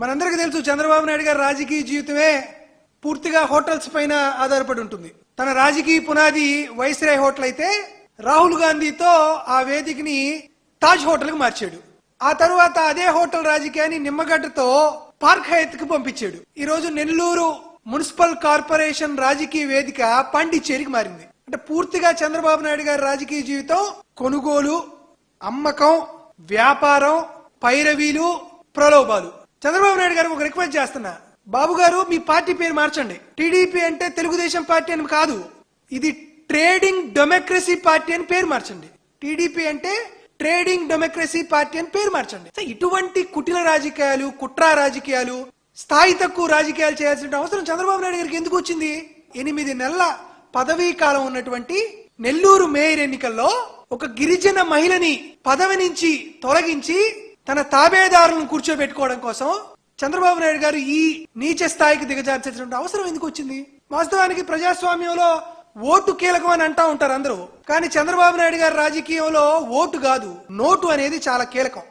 మనందరికీ తెలుసు చంద్రబాబు నాయుడు గారి రాజకీయ జీవితమే పూర్తిగా హోటల్స్ పైన ఆధారపడి ఉంటుంది. తన రాజకీయ పునాది వైస్రాయ్ హోటల్ అయితే రాహుల్ గాంధీతో ఆ వేదికని తాజ్ హోటల్కు మార్చాడు. ఆ తర్వాత అదే హోటల్ రాజకీయాన్ని నిమ్మగడ్డతో పార్క్ హైత్కు పంపించాడు. ఈ రోజు నెల్లూరు మున్సిపల్ కార్పొరేషన్ రాజకీయ వేదిక పాండిచ్చేరికి మారింది. అంటే పూర్తిగా చంద్రబాబు నాయుడు గారి రాజకీయ జీవితం కొనుగోలు అమ్మకం వ్యాపారం పైరవీలు ప్రలోభాలు. చంద్రబాబు నాయుడు గారు ఒక రిక్వెస్ట్ చేస్తున్నా. బాబు గారు మీ పార్టీ పేరు మార్చండి. టీడీపీ అంటే తెలుగుదేశం పార్టీ అని కాదు. ఇది ట్రేడింగ్ డెమోక్రసీ పార్టీ అని పేరు మార్చండి. టీడీపీ అంటే ట్రేడింగ్ డెమోక్రసీ పార్టీ అని పేరు మార్చండి. ఇటువంటి కుటిల రాజకీయాలు కుట్ర రాజకీయాలు స్థాయి తక్కువ రాజకీయాలు చేయాల్సిన అవసరం చంద్రబాబు నాయుడు గారికి ఎందుకు వచ్చింది? ఎనిమిది నెలల పదవీ కాలం ఉన్నటువంటి నెల్లూరు మేయర్ ఎన్నికల్లో ఒక గిరిజన మహిళని పదవి నుంచి తొలగించి తన తాబేదారులను కూర్చోబెట్టుకోవడం కోసం చంద్రబాబు నాయుడు గారు ఈ నీచ స్థాయికి దిగజార్చాల్సిన అవసరం ఎందుకు వచ్చింది? వాస్తవానికి ప్రజాస్వామ్యంలో ఓటు కీలకం అని అంటా ఉంటారు అందరూ. కానీ చంద్రబాబు నాయుడు గారి రాజకీయంలో ఓటు కాదు నోటు అనేది చాలా కీలకం.